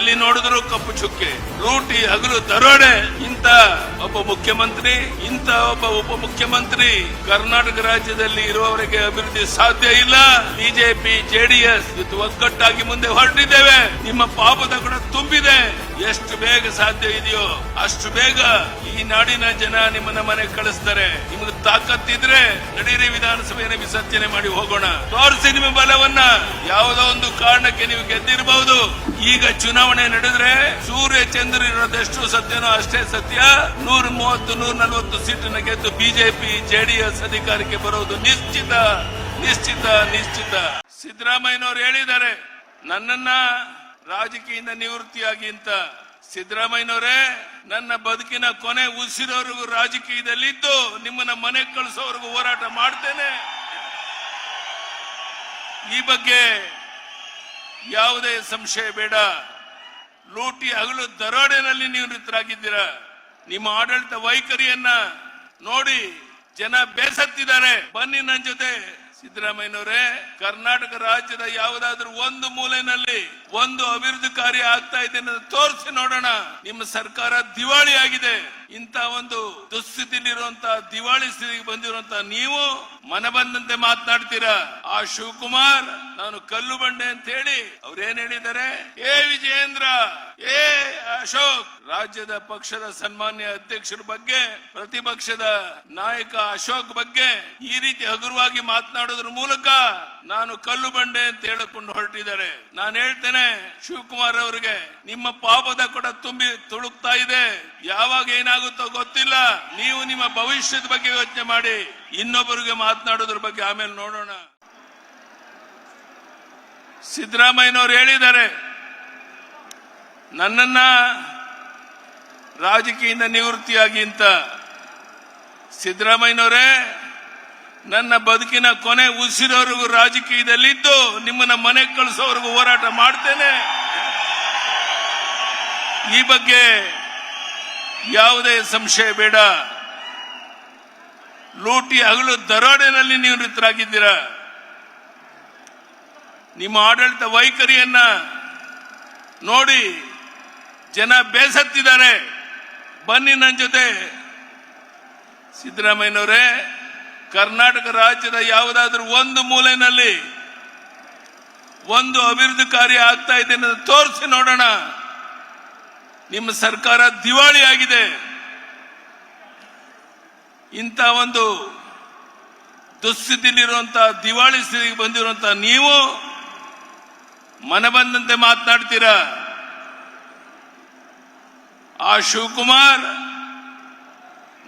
ಎಲ್ಲಿ ನೋಡಿದ್ರು ಕಪ್ಪು ಚುಕ್ಕೆ ರೂಟಿ ಹಗಲು, ದರೋಡೆ. ಇಂತ ಒಬ್ಬ ಮುಖ್ಯಮಂತ್ರಿ ಇಂತ ಒಬ್ಬ ಉಪಮುಖ್ಯಮಂತ್ರಿ ಕರ್ನಾಟಕ ರಾಜ್ಯದಲ್ಲಿ ಇರುವವರಿಗೆ ಅಭಿವೃದ್ಧಿ ಸಾಧ್ಯ ಇಲ್ಲ. ಬಿಜೆಪಿ, ಜೆಡಿಎಸ್ ಒಗ್ಗಟ್ಟಾಗಿ ಮುಂದೆ ಹೊರಟಿದ್ದೇವೆ. ನಿಮ್ಮ ಪಾಪದ ಕೂಡ ತುಂಬಿದೆ. ಎಷ್ಟು ಬೇಗ ಸಾಧ್ಯ ಇದೆಯೋ ಅಷ್ಟು ಬೇಗ ಈ ನಾಡಿನ ಜನ ನಿಮ್ಮನ್ನ ಮನೆ ಕಳಿಸ್ತಾರೆ. ನಿಮಗೆ ತಾಕತ್ತಿದ್ರೆ ನಡೀರಿ ವಿಧಾನಸಭೆಯನ್ನು ವಿಸರ್ಜನೆ ಮಾಡಿ ಹೋಗೋಣ. ತೋರಿಸಿ ನಿಮ್ಮ ಬಲವನ್ನ. ಯಾವುದೋ ಒಂದು ಕಾರಣಕ್ಕೆ ನೀವು ಗೆದ್ದಿರಬಹುದು. ಈಗ ಚುನಾವಣೆ ನಡೆದ್ರೆ ಸೂರ್ಯ ಚಂದ್ರ ಇರೋದೆಷ್ಟು ಸತ್ಯನೋ ಅಷ್ಟೇ ಸತ್ಯ. ನೂರ ಮೂವತ್ತು, ನೂರ ನಲವತ್ತು ಸೀಟನ್ನ ಗೆದ್ದು ಬಿಜೆಪಿ, ಜೆಡಿಎಸ್ ಅಧಿಕಾರಕ್ಕೆ ಬರೋದು ನಿಶ್ಚಿತ ನಿಶ್ಚಿತ ನಿಶ್ಚಿತ. ಸಿದ್ದರಾಮಯ್ಯನವರು ಹೇಳಿದ್ದಾರೆ, ನನ್ನನ್ನ ರಾಜಕೀಯದಿಂದ ನಿವೃತ್ತಿಯಾಗಿ ಅಂತ ಸಿದ್ದರಾಮಯ್ಯನವರೇ, ನನ್ನ ಬದುಕಿನ ಕೊನೆ ಉಸಿರವರೆಗೂ ರಾಜಕೀಯದಲ್ಲಿ ಇದ್ದು ನಿಮ್ಮನ್ನ ಮನೆ ಕಳಿಸೋವರೆಗೂ ಹೋರಾಟ ಮಾಡ್ತೇನೆ. ಈ ಬಗ್ಗೆ ಯಾವುದೇ ಸಂಶಯ ಬೇಡ. ಲೂಟಿ ಹಗಲು ದರೋಡೆನಲ್ಲಿ ನಿವೃತ್ತರಾಗಿದ್ದೀರಾ. ನಿಮ್ಮ ಆಡಳಿತ ವೈಖರಿಯನ್ನ ನೋಡಿ ಜನ ಬೇಸತ್ತಿದ್ದಾರೆ. ಬನ್ನಿ ನನ್ನ ಜೊತೆ ಸಿದ್ದರಾಮಯ್ಯನವರೇ, ಕರ್ನಾಟಕ ರಾಜ್ಯದ ಯಾವುದಾದ್ರೂ ಒಂದು ಮೂಲೆಯಲ್ಲಿ ಒಂದು ಅಭಿವೃದ್ಧಿ ಕಾರ್ಯ ಆಗ್ತಾ ಇದೆ ತೋರಿಸಿ ನೋಡೋಣ. ನಿಮ್ಮ ಸರ್ಕಾರ ದಿವಾಳಿ ಆಗಿದೆ ಇಂತ ಒಂದು ದುಸ್ಥಿತಿಯಲ್ಲಿರುವಂತಹ ದಿವಾಳಿ ಸ್ಥಿತಿಗೆ ಬಂದಿರುವಂತ ನೀವು ಮನ ಬಂದಂತೆ ಮಾತನಾಡ್ತೀರಾ? ಆ ಶಿವಕುಮಾರ್, ನಾನು ಕಲ್ಲು ಬಂಡೆ ಅಂತ ಹೇಳಿ ಅವ್ರೇನ್ ಹೇಳಿದ್ದಾರೆ? ಏ ವಿಜಯೇಂದ್ರ, ಏ ಅಶೋಕ್, ರಾಜ್ಯದ ಪಕ್ಷದ ಸನ್ಮಾನ್ಯ ಅಧ್ಯಕ್ಷರ ಬಗ್ಗೆ, ಪ್ರತಿಪಕ್ಷದ ನಾಯಕ ಅಶೋಕ್ ಬಗ್ಗೆ ಈ ರೀತಿ ಹಗುರವಾಗಿ ಮಾತನಾಡೋದ್ರ ಮೂಲಕ ನಾನು ಕಲ್ಲು ಬಂಡೆ ಅಂತ ಹೇಳಿಕೊಂಡು ಹೊರಟಿದ್ದಾರೆ. ನಾನು ಹೇಳ್ತೇನೆ, ಶಿವಕುಮಾರ್ ಅವರಿಗೆ, ನಿಮ್ಮ ಪಾಪದ ಕೂಡ ತುಂಬಿ ತುಳುಕ್ತಾ ಇದೆ. ಯಾವಾಗ ಏನಾಗುತ್ತೋ ಗೊತ್ತಿಲ್ಲ. ನೀವು ನಿಮ್ಮ ಭವಿಷ್ಯದ ಬಗ್ಗೆ ಯೋಚನೆ ಮಾಡಿ. ಇನ್ನೊಬ್ಬರಿಗೆ ಮಾತನಾಡೋದ್ರ ಬಗ್ಗೆ ಆಮೇಲೆ ನೋಡೋಣ. ಸಿದ್ದರಾಮಯ್ಯನವರು ಹೇಳಿದ್ದಾರೆ, ನನ್ನನ್ನ ರಾಜಕೀಯದಿಂದ ನಿವೃತ್ತಿಯಾಗಿ ಅಂತ. ಸಿದ್ದರಾಮಯ್ಯನವರೇ, ನನ್ನ ಬದುಕಿನ ಕೊನೆ ರಾಜಕೀಯದಲ್ಲಿ ರಾಜಕೀಯದಲ್ಲಿದ್ದು, ನಿಮ್ಮನ್ನ ಮನೆ ಕಳಿಸೋವರೆಗೂ ಹೋರಾಟ ಮಾಡ್ತೇನೆ. ಈ ಬಗ್ಗೆ ಯಾವುದೇ ಸಂಶಯ ಬೇಡ. ಲೂಟಿ ಹಗಲು ದರೋಡೆನಲ್ಲಿ ನಿವೃತ್ತರಾಗಿದ್ದೀರಾ ನಿಮ್ಮ ಆಡಳಿತ ವೈಖರಿಯನ್ನ ನೋಡಿ ಜನ ಬೇಸತ್ತಿದ್ದಾರೆ. ಬನ್ನಿ ನನ್ನ ಜೊತೆ. ಸಿದ್ದರಾಮಯ್ಯನವರೇ, ಕರ್ನಾಟಕ ರಾಜ್ಯದ ಯಾವುದಾದ್ರೂ ಒಂದು ಮೂಲೆಯಲ್ಲಿ ಒಂದು ಅಭಿವೃದ್ಧಿ ಕಾರ್ಯ ಆಗ್ತಾ ಇದೆ ತೋರಿಸಿ ನೋಡೋಣ. ನಿಮ್ಮ ಸರ್ಕಾರ ದಿವಾಳಿ ಆಗಿದೆ. ಇಂಥ ಒಂದು ದುಸ್ಥಿತಿಯಲ್ಲಿರುವಂತಹ ದಿವಾಳಿ ಸ್ಥಿತಿಗೆ ಬಂದಿರುವಂತಹ ನೀವು ಮನ ಬಂದಂತೆ ಮಾತನಾಡ್ತೀರಾ? ಆ ಶಿವಕುಮಾರ್,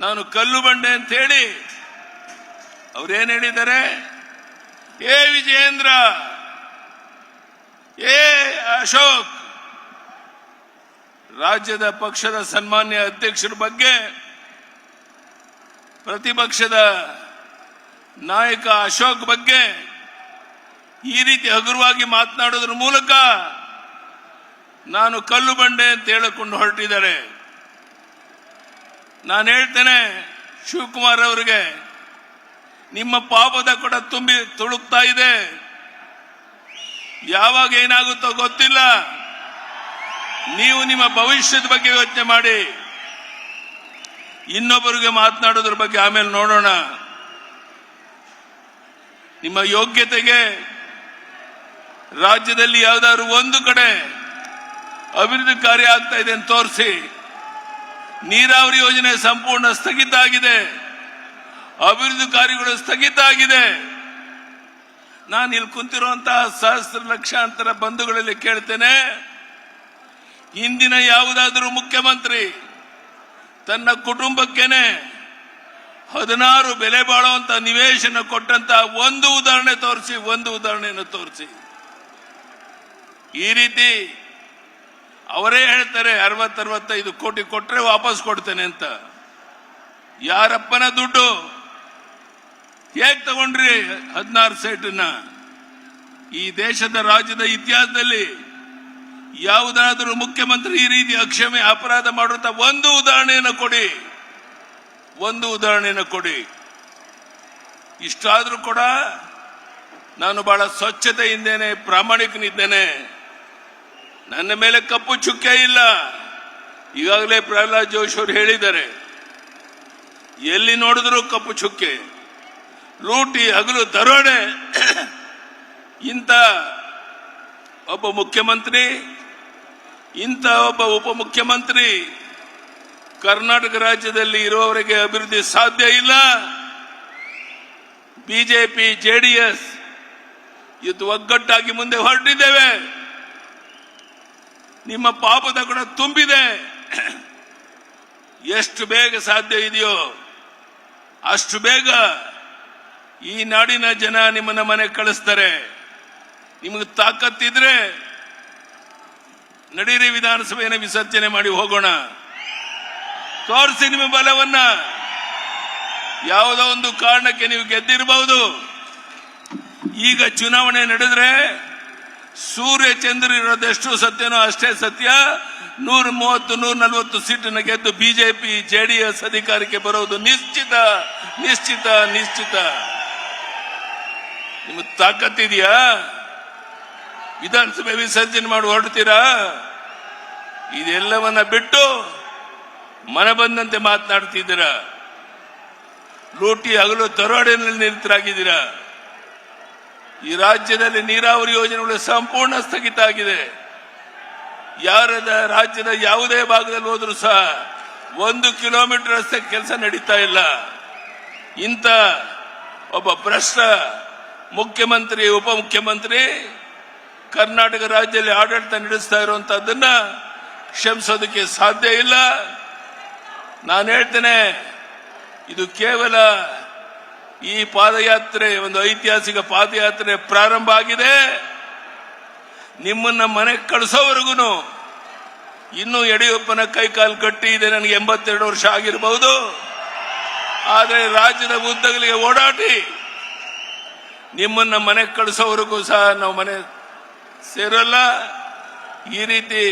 ನಾನು ಕಲ್ಲು ಬಂಡೆ ಅಂತ ಹೇಳಿ ಅವ್ರೇನ್ ಹೇಳಿದ್ದಾರೆ? ಏ ವಿಜಯೇಂದ್ರ, ಏ ಅಶೋಕ್ ರಾಜ್ಯದ ಪಕ್ಷದ ಸನ್ಮಾನ್ಯ ಅಧ್ಯಕ್ಷರ ಬಗ್ಗೆ ಪ್ರತಿಪಕ್ಷದ ನಾಯಕ ಅಶೋಕ್ ಬಗ್ಗೆ ಈ ರೀತಿ ಹಗುರವಾಗಿ ಮಾತನಾಡೋದ್ರ ಮೂಲಕ ನಾನು ಕಲ್ಲು ಬಂಡೆ ಅಂತ ಹೇಳಿಕೊಂಡು ಹೊರಟಿದ್ದಾರೆ. ನಾನು ಹೇಳ್ತೇನೆ, ಶಿವಕುಮಾರ್ ಅವರಿಗೆ, ನಿಮ್ಮ ಪಾಪದ ಕೂಡ ತುಂಬಿ ತುಳುಕ್ತಾ ಇದೆ. ಯಾವಾಗ ಏನಾಗುತ್ತೋ ಗೊತ್ತಿಲ್ಲ. ನೀವು ನಿಮ್ಮ ಭವಿಷ್ಯದ ಬಗ್ಗೆ ಯೋಚನೆ ಮಾಡಿ. ಇನ್ನೊಬ್ಬರಿಗೆ ಮಾತನಾಡೋದ್ರ ಬಗ್ಗೆ ಆಮೇಲೆ ನೋಡೋಣ. ನಿಮ್ಮ ಯೋಗ್ಯತೆಗೆ ರಾಜ್ಯದಲ್ಲಿ ಯಾವುದಾದ್ರು ಒಂದು ಕಡೆ ಅಭಿವೃದ್ಧಿ ಕಾರ್ಯ ಆಗ್ತಾ ಇದೆ ಅಂತ ತೋರಿಸಿ. ನೀರಾವರಿ ಯೋಜನೆ ಸಂಪೂರ್ಣ ಸ್ಥಗಿತ ಆಗಿದೆ. ಅಭಿವೃದ್ಧಿ ಕಾರ್ಯಗಳು ಸ್ಥಗಿತ ಆಗಿದೆ. ನಾನು ಇಲ್ಲಿ ಕುಂತಿರುವಂತಹ ಸಹಸ್ರ ಲಕ್ಷಾಂತರ ಬಂಧುಗಳಲ್ಲಿ ಕೇಳ್ತೇನೆ. ಇಂದಿನ ಯಾವುದಾದರೂ ಮುಖ್ಯಮಂತ್ರಿ ತನ್ನ ಕುಟುಂಬಕ್ಕೇನೆ ಹದಿನಾರು ಬೆಲೆ ಬಾಳುವಂತ ನಿವೇಶನ ಕೊಟ್ಟಂತ ಒಂದು ಉದಾಹರಣೆ ತೋರಿಸಿ, ಒಂದು ಉದಾಹರಣೆಯನ್ನು ತೋರಿಸಿ. ಈ ರೀತಿ ಅವರೇ ಹೇಳ್ತಾರೆ, ಅರವತ್ತರವತ್ತೈದು ಕೋಟಿ ಕೊಟ್ಟರೆ ವಾಪಸ್ ಕೊಡ್ತೇನೆ ಅಂತ. ಯಾರಪ್ಪನ ದುಡ್ಡು? ಹೇಗ್ ತಗೊಂಡ್ರಿ ಹದಿನಾರು ಸೈಟನ್ನ? ಈ ದೇಶದ ರಾಜ್ಯದ ಇತಿಹಾಸದಲ್ಲಿ ಯಾವುದಾದರೂ ಮುಖ್ಯಮಂತ್ರಿ ಈ ರೀತಿ ಅಕ್ಷಮೆ ಅಪರಾಧ ಮಾಡುವಂತ ಒಂದು ಉದಾಹರಣೆಯನ್ನು ಕೊಡಿ. ಒಂದು ಉದಾಹರಣೆಯನ್ನು ಕೊಡಿ. ಇಷ್ಟಾದರೂ ಕೂಡ ನಾನು ಬಹಳ ಸ್ವಚ್ಛತೆಯಿಂದೇನೆ, ಪ್ರಾಮಾಣಿಕನಿದ್ದೇನೆ. ನನ್ನ ಮೇಲೆ ಕಪ್ಪು ಚುಕ್ಕೆ ಇಲ್ಲ. ಈಗಾಗಲೇ ಪ್ರಹ್ಲಾದ್ ಜೋಶಿ ಅವರು ಹೇಳಿದ್ದಾರೆ, ಎಲ್ಲಿ ನೋಡಿದ್ರು ಕಪ್ಪು ಚುಕ್ಕೆ, ಲೂಟಿ, ಹಗಲು, ದರೋಡೆ. ಇಂಥ ಒಬ್ಬ ಮುಖ್ಯಮಂತ್ರಿ ಇಂಥ ಒಬ್ಬ ಉಪಮುಖ್ಯಮಂತ್ರಿ ಕರ್ನಾಟಕ ರಾಜ್ಯದಲ್ಲಿ ಇರುವವರಿಗೆ ಅಭಿವೃದ್ಧಿ ಸಾಧ್ಯ ಇಲ್ಲ. ಬಿಜೆಪಿ ಎಸ್ ಇದು ಒಗ್ಗಟ್ಟಾಗಿ ಮುಂದೆ ಹೊರಟಿದ್ದೇವೆ. ನಿಮ್ಮ ಪಾಪದ ಕೂಡ ತುಂಬಿದೆ. ಎಷ್ಟು ಬೇಗ ಸಾಧ್ಯ ಇದೆಯೋ ಅಷ್ಟು ಬೇಗ ಈ ನಾಡಿನ ಜನ ನಿಮ್ಮನ್ನ ಮನೆ ಕಳಿಸ್ತಾರೆ. ನಿಮಗೆ ತಾಕತ್ತಿದ್ರೆ ನಡೀರಿ ವಿಧಾನಸಭೆಯನ್ನು ವಿಸರ್ಜನೆ ಮಾಡಿ ಹೋಗೋಣ. ತೋರಿಸಿ ನಿಮ್ಮ ಬಲವನ್ನ. ಯಾವುದೋ ಒಂದು ಕಾರಣಕ್ಕೆ ನೀವು ಗೆದ್ದಿರಬಹುದು ಈಗ ಚುನಾವಣೆ ನಡೆದ್ರೆ ಸೂರ್ಯ ಚಂದ್ರ ಇರೋದೆಷ್ಟು ಸತ್ಯನೋ ಅಷ್ಟೇ ಸತ್ಯ. ನೂರ ಮೂವತ್ತು, ನೂರ ನಲವತ್ತು ಸೀಟನ್ನ ಗೆದ್ದು ಬಿಜೆಪಿ, ಜೆಡಿಎಸ್ ಅಧಿಕಾರಕ್ಕೆ ಬರೋದು ನಿಶ್ಚಿತ ನಿಶ್ಚಿತ ನಿಶ್ಚಿತ. ನಿಮಗೆ ತಾಕತ್ತಿದೆಯಾ ವಿಧಾನಸಭೆ ವಿಸರ್ಜನೆ ಮಾಡಿ ಹೊರಡ್ತೀರಾ? ಇದೆಲ್ಲವನ್ನ ಬಿಟ್ಟು ಮನ ಬಂದಂತೆ ಮಾತನಾಡ್ತಿದ್ದೀರಾ? ಲೂಟಿ ಹಗಲು ತರೋಡಿನಲ್ಲಿ ನಿರತರಾಗಿದ್ದೀರಾ? ಈ ರಾಜ್ಯದಲ್ಲಿ ನೀರಾವರಿ ಯೋಜನೆಗಳು ಸಂಪೂರ್ಣ ಸ್ಥಗಿತ ಆಗಿದೆ. ಯಾರದ ರಾಜ್ಯದ ಯಾವುದೇ ಭಾಗದಲ್ಲಿ ಹೋದರೂ ಸಹ ಒಂದು ಕಿಲೋಮೀಟರ್ ರಸ್ತೆ ಕೆಲಸ ನಡೀತಾ ಇಲ್ಲ. ಇಂಥ ಒಬ್ಬ ಭ್ರಷ್ಟ ಮುಖ್ಯಮಂತ್ರಿ, ಉಪಮುಖ್ಯಮಂತ್ರಿ ಕರ್ನಾಟಕ ರಾಜ್ಯದಲ್ಲಿ ಆಡಳಿತ ನಡೆಸ್ತಾ ಇರುವಂತಹದ್ದನ್ನ ಕ್ಷಮಿಸೋದಕ್ಕೆ ಸಾಧ್ಯ ಇಲ್ಲ. ನಾನು ಹೇಳ್ತೇನೆ, ಇದು ಕೇವಲ ಈ ಪಾದಯಾತ್ರೆ, ಒಂದು ಐತಿಹಾಸಿಕ ಪಾದಯಾತ್ರೆ ಪ್ರಾರಂಭ ಆಗಿದೆ. ನಿಮ್ಮನ್ನ ಮನೆಗೆ ಕಳಿಸೋವರೆಗೂ ಇನ್ನು ಯಡಿಯೂರಪ್ಪನ ಕೈಕಾಲು ಕಟ್ಟಿ ಇದೆ, ನನಗೆ ಎಂಬತ್ತೆರಡು ವರ್ಷ ಆಗಿರಬಹುದು ಆದರೆ ರಾಜ್ಯದ ಉದ್ದಗಲಿಗೆ ಓಡಾಟಿ ನಿಮ್ಮನ್ನ ಮನೆಗೆ ಕಳಿಸೋವರೆಗೂ ಸಹ ನಾವು ಮನೆ ಸೇರಲ್ಲ. ಈ ರೀತಿ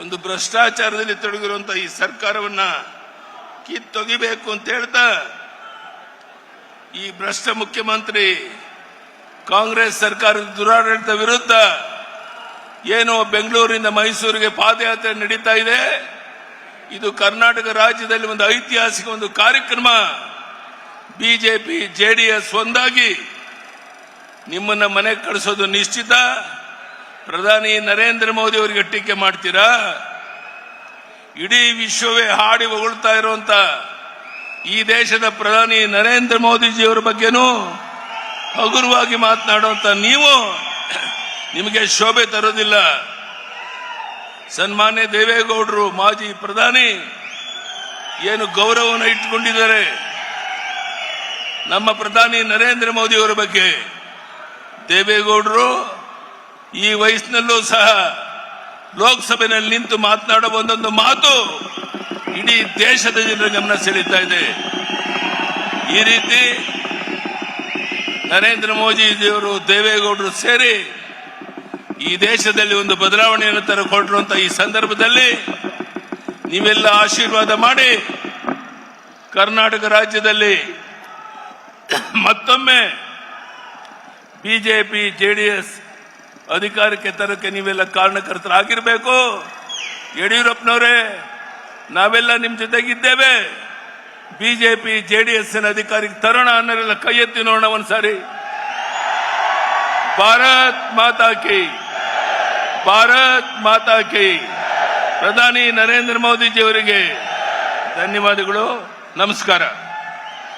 ಒಂದು ಭ್ರಷ್ಟಾಚಾರದಲ್ಲಿ ತೊಡಗಿರುವಂತ ಈ ಸರ್ಕಾರವನ್ನ ಕಿತ್ತೊಗಿಬೇಕು ಅಂತ ಹೇಳ್ತಾ, ಈ ಭ್ರಷ್ಟ ಮುಖ್ಯಮಂತ್ರಿ ಕಾಂಗ್ರೆಸ್ ಸರ್ಕಾರದ ದುರಾಡಳಿತ ವಿರುದ್ಧ ಏನು ಬೆಂಗಳೂರಿನಿಂದ ಮೈಸೂರಿಗೆ ಪಾದಯಾತ್ರೆ ನಡೀತಾ ಇದೆ. ಇದು ಕರ್ನಾಟಕ ರಾಜ್ಯದಲ್ಲಿ ಒಂದು ಐತಿಹಾಸಿಕ ಒಂದು ಕಾರ್ಯಕ್ರಮ. ಬಿಜೆಪಿ, ಜೆಡಿಎಸ್ ಒಂದಾಗಿ ನಿಮ್ಮನ್ನ ಮನೆಗೆ ಕಳಿಸೋದು ನಿಶ್ಚಿತ. ಪ್ರಧಾನಿ ನರೇಂದ್ರ ಮೋದಿ ಅವರಿಗೆ ಟೀಕೆ ಮಾಡ್ತೀರಾ? ಇಡೀ ವಿಶ್ವವೇ ಹಾಡಿ ಹೊಗಳ್ತಾ ಇರುವಂತ ಈ ದೇಶದ ಪ್ರಧಾನಿ ನರೇಂದ್ರ ಮೋದಿಜಿಯವರ ಬಗ್ಗೆನೂ ಹಗುರವಾಗಿ ಮಾತನಾಡುವಂತ ನೀವು ನಿಮಗೆ ಶೋಭೆ ತರೋದಿಲ್ಲ. ಸನ್ಮಾನ್ಯ ದೇವೇಗೌಡರು ಮಾಜಿ ಪ್ರಧಾನಿ ಏನು ಗೌರವವನ್ನು ಇಟ್ಟುಕೊಂಡಿದ್ದಾರೆ. ನಮ್ಮ ಪ್ರಧಾನಿ ನರೇಂದ್ರ ಮೋದಿಯವರ ಬಗ್ಗೆ ದೇವೇಗೌಡರು ಈ ವಯಸ್ಸಿನಲ್ಲೂ ಸಹ ಲೋಕಸಭೆಯಲ್ಲಿ ನಿಂತು ಮಾತನಾಡುವ ಒಂದೊಂದು ಮಾತು ಇಡೀ ದೇಶದ ಜನರ ಗಮನ ಸೆಳೀತಾ ಇದೆ. ಈ ರೀತಿ ನರೇಂದ್ರ ಮೋದಿ ದೇವರು ದೇವೇಗೌಡರು ಸೇರಿ ಈ ದೇಶದಲ್ಲಿ ಒಂದು ಬದಲಾವಣೆಯನ್ನು ತರಕೊಟ್ಟಿರುವಂತಹ ಈ ಸಂದರ್ಭದಲ್ಲಿ ನೀವೆಲ್ಲ ಆಶೀರ್ವಾದ ಮಾಡಿ ಕರ್ನಾಟಕ ರಾಜ್ಯದಲ್ಲಿ ಮತ್ತೊಮ್ಮೆ ಬಿಜೆಪಿ ಜೆಡಿಎಸ್ ಅಧಿಕಾರಕ್ಕೆ ತರಕ್ಕೆ ನೀವೆಲ್ಲ ಕಾರಣಕರ್ತರಾಗಿರಬೇಕು. ಯಡಿಯೂರಪ್ಪನವರೇ, ನಾವೆಲ್ಲ ನಿಮ್ಮ ಜೊತೆಗಿದ್ದೇವೆ. ಬಿಜೆಪಿ, ಜೆಡಿಎಸ್ನ ಅಧಿಕಾರಿ ತರೋಣ ಅನ್ನೋರೆಲ್ಲ ಕೈ ಎತ್ತಿ ನೋಡೋಣ ಒಂದ್ಸಾರಿ. ಭಾರತ್ ಮಾತಾ ಕಿ, ಭಾರತ್ ಮಾತಾ ಕಿ. ಪ್ರಧಾನಿ ನರೇಂದ್ರ ಮೋದಿಜಿಯವರಿಗೆ ಧನ್ಯವಾದಗಳು, ನಮಸ್ಕಾರ.